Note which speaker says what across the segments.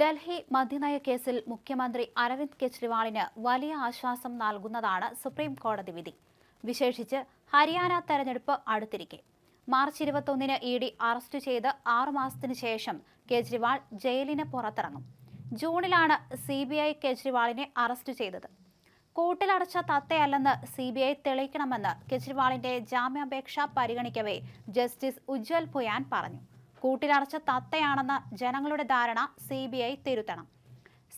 Speaker 1: ഡൽഹി മദ്യനയ കേസിൽ മുഖ്യമന്ത്രി അരവിന്ദ് കെജ്രിവാളിന് വലിയ ആശ്വാസം നൽകുന്നതാണ് സുപ്രീം കോടതി വിധി. വിശേഷിച്ച് ഹരിയാന തെരഞ്ഞെടുപ്പ് അടുത്തിരിക്കെ. മാർച്ച് ഇരുപത്തൊന്നിന് ഇ ഡി അറസ്റ്റ് ചെയ്ത് ആറുമാസത്തിനു ശേഷം കെജ്രിവാൾ ജയിലിന് പുറത്തിറങ്ങും. ജൂണിലാണ് സി ബി ഐ കെജ്രിവാളിനെ അറസ്റ്റ് ചെയ്തത്. കൂട്ടിലടച്ച തത്തയല്ലെന്ന് സി ബി ഐ തെളിയിക്കണമെന്ന് കെജ്രിവാളിന്റെ ജാമ്യാപേക്ഷ പരിഗണിക്കവേ ജസ്റ്റിസ് ഉജ്വൽ പുയാൻ പറഞ്ഞു. കൂട്ടിലടച്ച തത്തയാണെന്ന ജനങ്ങളുടെ ധാരണ സി ബി ഐ തിരുത്തണം.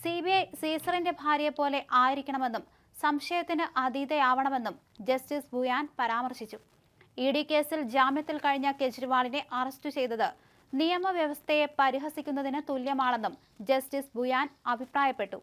Speaker 1: സി ബി ഐ സീസറിന്റെ ഭാര്യയെ പോലെ ആയിരിക്കണമെന്നും സംശയത്തിന് അതീതയാവണമെന്നും ജസ്റ്റിസ് ബുയാൻ പരാമർശിച്ചു. ഇ ഡി കേസിൽ ജാമ്യത്തിൽ കഴിഞ്ഞ കെജ്രിവാളിനെ അറസ്റ്റ് ചെയ്തത് നിയമവ്യവസ്ഥയെ പരിഹസിക്കുന്നതിന് തുല്യമാണെന്നും ജസ്റ്റിസ് ബുയാൻ അഭിപ്രായപ്പെട്ടു.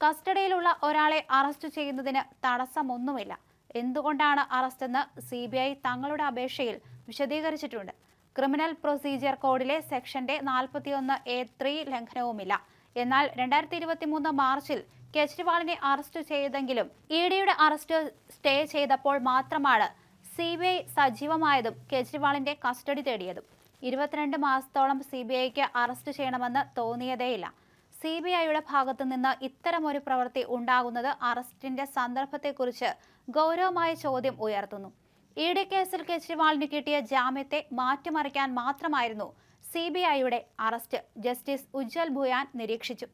Speaker 1: കസ്റ്റഡിയിലുള്ള ഒരാളെ അറസ്റ്റ് ചെയ്യുന്നതിന് തടസ്സമൊന്നുമില്ല. എന്തുകൊണ്ടാണ് അറസ്റ്റെന്ന് സി ബി ഐ തങ്ങളുടെ അപേക്ഷയിൽ വിശദീകരിച്ചിട്ടുണ്ട്. ക്രിമിനൽ പ്രൊസീജിയർ കോഡിലെ സെക്ഷന്റെ നാൽപ്പത്തിയൊന്ന് എ ത്രീ ലംഘനവുമില്ല. എന്നാൽ രണ്ടായിരത്തി ഇരുപത്തി മൂന്ന് മാർച്ചിൽ കെജ്രിവാളിനെ അറസ്റ്റ് ചെയ്തെങ്കിലും ഇ ഡിയുടെ അറസ്റ്റ് സ്റ്റേ ചെയ്തപ്പോൾ മാത്രമാണ് സി ബി ഐ സജീവമായതും കെജ്രിവാളിന്റെ കസ്റ്റഡി തേടിയതും. ഇരുപത്തിരണ്ട് മാസത്തോളം സി ബി ഐക്ക് അറസ്റ്റ് ചെയ്യണമെന്ന് തോന്നിയതേയില്ല. സി ബി ഐയുടെ ഭാഗത്തു നിന്ന് ഇത്തരമൊരു പ്രവൃത്തി ഉണ്ടാകുന്നത് അറസ്റ്റിന്റെ സന്ദർഭത്തെക്കുറിച്ച് ഗൗരവമായ ചോദ്യം ഉയർത്തുന്നു. ഇ ഡി കേസിൽ കെജ്രിവാളിന് കിട്ടിയ ജാമ്യത്തെ മാറ്റിമറിക്കാൻ മാത്രമായിരുന്നു സി ബി ഐയുടെ അറസ്റ്റ്. ജസ്റ്റിസ് ഉജ്ജൽ ഭുയാൻ നിരീക്ഷിച്ചു.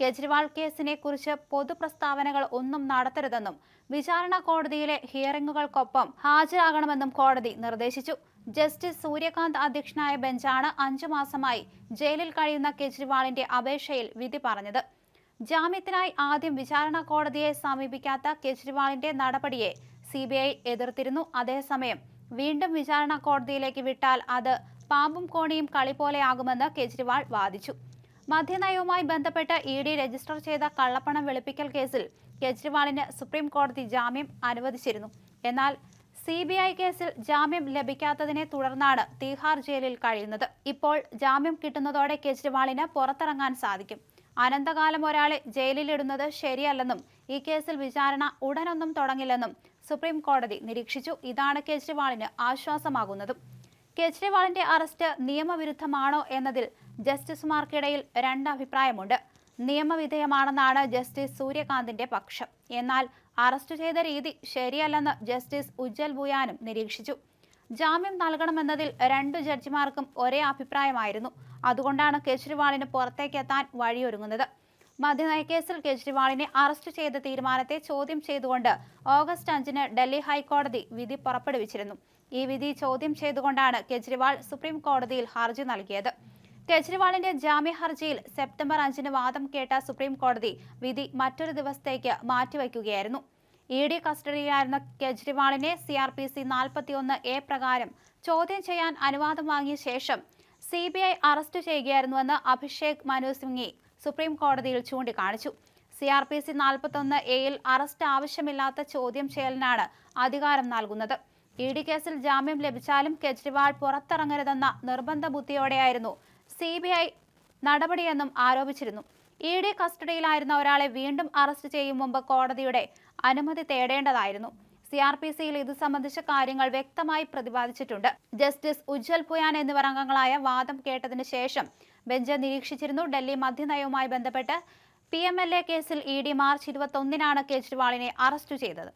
Speaker 1: കെജ്രിവാൾ കേസിനെ കുറിച്ച് പൊതുപ്രസ്താവനകൾ ഒന്നും നടത്തരുതെന്നും വിചാരണ കോടതിയിലെ ഹിയറിംഗുകൾക്കൊപ്പം ഹാജരാകണമെന്നും കോടതി നിർദ്ദേശിച്ചു. ജസ്റ്റിസ് സൂര്യകാന്ത് അധ്യക്ഷനായ ബെഞ്ചാണ് അഞ്ചു മാസമായി ജയിലിൽ കഴിയുന്ന കെജ്രിവാളിന്റെ അപേക്ഷയിൽ വിധി പറഞ്ഞത്. ജാമ്യത്തിനായി ആദ്യം വിചാരണ കോടതിയെ സമീപിക്കാത്ത കെജ്രിവാളിന്റെ നടപടിയെ സി ബി ഐ എതിർത്തിരുന്നു. അതേസമയം വീണ്ടും വിചാരണ കോടതിയിലേക്ക് വിട്ടാൽ അത് പാമ്പും കോണിയും കളി പോലെയാകുമെന്ന് കെജ്രിവാൾ വാദിച്ചു. മദ്യനയവുമായി ബന്ധപ്പെട്ട് ഇ ഡി രജിസ്റ്റർ ചെയ്ത കള്ളപ്പണം വെളുപ്പിക്കൽ കേസിൽ കെജ്രിവാളിന് സുപ്രീം കോടതി ജാമ്യം അനുവദിച്ചിരുന്നു. എന്നാൽ സി ബി ഐ കേസിൽ ജാമ്യം ലഭിക്കാത്തതിനെ തുടർന്നാണ് തീഹാർ ജയിലിൽ കഴിയുന്നത്. ഇപ്പോൾ ജാമ്യം കിട്ടുന്നതോടെ കെജ്രിവാളിന് പുറത്തിറങ്ങാൻ സാധിക്കും. അനന്തകാലം ഒരാളെ ജയിലിലിടുന്നത് ശരിയല്ലെന്നും ഈ കേസിൽ വിചാരണ ഉടനൊന്നും തുടങ്ങില്ലെന്നും സുപ്രീം കോടതി നിരീക്ഷിച്ചു. ഇതാണ് കെജ്രിവാളിന് ആശ്വാസമാകുന്നതും. കെജ്രിവാളിന്റെ അറസ്റ്റ് നിയമവിരുദ്ധമാണോ എന്നതിൽ ജസ്റ്റിസുമാർക്കിടയിൽ രണ്ടഭിപ്രായമുണ്ട് നിയമവിധേയമാണെന്നാണ് ജസ്റ്റിസ് സൂര്യകാന്തിന്റെ പക്ഷം. എന്നാൽ അറസ്റ്റ് ചെയ്ത രീതി ശരിയല്ലെന്ന് ജസ്റ്റിസ് ഉജ്ജൽ ബുയാനും നിരീക്ഷിച്ചു. ജാമ്യം നൽകണമെന്നതിൽ രണ്ടു ജഡ്ജിമാർക്കും ഒരേ അഭിപ്രായമായിരുന്നു. അതുകൊണ്ടാണ് കെജ്രിവാളിന് പുറത്തേക്കെത്താൻ വഴിയൊരുങ്ങുന്നത്. മദ്യനയക്കേസിൽ കെജ്രിവാളിനെ അറസ്റ്റ് ചെയ്ത തീരുമാനത്തെ ചോദ്യം ചെയ്തുകൊണ്ട് ഓഗസ്റ്റ് അഞ്ചിന് ഡൽഹി ഹൈക്കോടതി വിധി പുറപ്പെടുവിച്ചിരുന്നു. ഈ വിധി ചോദ്യം ചെയ്തുകൊണ്ടാണ് കെജ്രിവാൾ സുപ്രീം കോടതിയിൽ ഹർജി നൽകിയത്. കെജ്രിവാളിന്റെ ജാമ്യ ഹർജിയിൽ സെപ്റ്റംബർ അഞ്ചിന് വാദം കേട്ട സുപ്രീം കോടതി വിധി മറ്റൊരു ദിവസത്തേക്ക് മാറ്റിവയ്ക്കുകയായിരുന്നു ഇ ഡി കസ്റ്റഡിയിലായിരുന്ന കെജ്രിവാളിനെ സി ആർ പി സി നാൽപ്പത്തിയൊന്ന് എ പ്രകാരം ചോദ്യം ചെയ്യാൻ അനുവാദം വാങ്ങിയ ശേഷം സി ബി ഐ അറസ്റ്റ് ചെയ്യുകയായിരുന്നുവെന്ന് അഭിഷേക് മനു സിംഗി സുപ്രീം കോടതിയിൽ ചൂണ്ടിക്കാണിച്ചു. സി ആർ പി സി നാൽപ്പത്തൊന്ന് എയിൽ അറസ്റ്റ് ആവശ്യമില്ലാത്ത ചോദ്യം ചെയ്യലിനാണ് അധികാരം നൽകുന്നത്. ഇ ഡി കേസിൽ ജാമ്യം ലഭിച്ചാലും കെജ്രിവാൾ പുറത്തിറങ്ങരുതെന്ന നിർബന്ധ ബുദ്ധിയോടെയായിരുന്നു സി ബി ഐ നടപടിയെന്നും ആരോപിച്ചിരുന്നു. ഇ ഡി കസ്റ്റഡിയിലായിരുന്ന ഒരാളെ വീണ്ടും അറസ്റ്റ് ചെയ്യും മുമ്പ് കോടതിയുടെ അനുമതി തേടേണ്ടതായിരുന്നു. സി ആർ പി സിയിൽ ഇത് സംബന്ധിച്ച കാര്യങ്ങൾ വ്യക്തമായി പ്രതിപാദിച്ചിട്ടുണ്ട്. ജസ്റ്റിസ് ഉജ്ജൽ പുയാൻ എന്നിവർ അംഗങ്ങളായ വാദം കേട്ടതിന് ശേഷം ബെഞ്ച് നിരീക്ഷിച്ചിരുന്നു. ഡൽഹി മദ്യനയവുമായി ബന്ധപ്പെട്ട് പി എം എൽ എ കേസിൽ ഇ ഡി മാർച്ച് ഇരുപത്തൊന്നിനാണ് കേജ്രിവാളിനെ അറസ്റ്റ് ചെയ്തത്.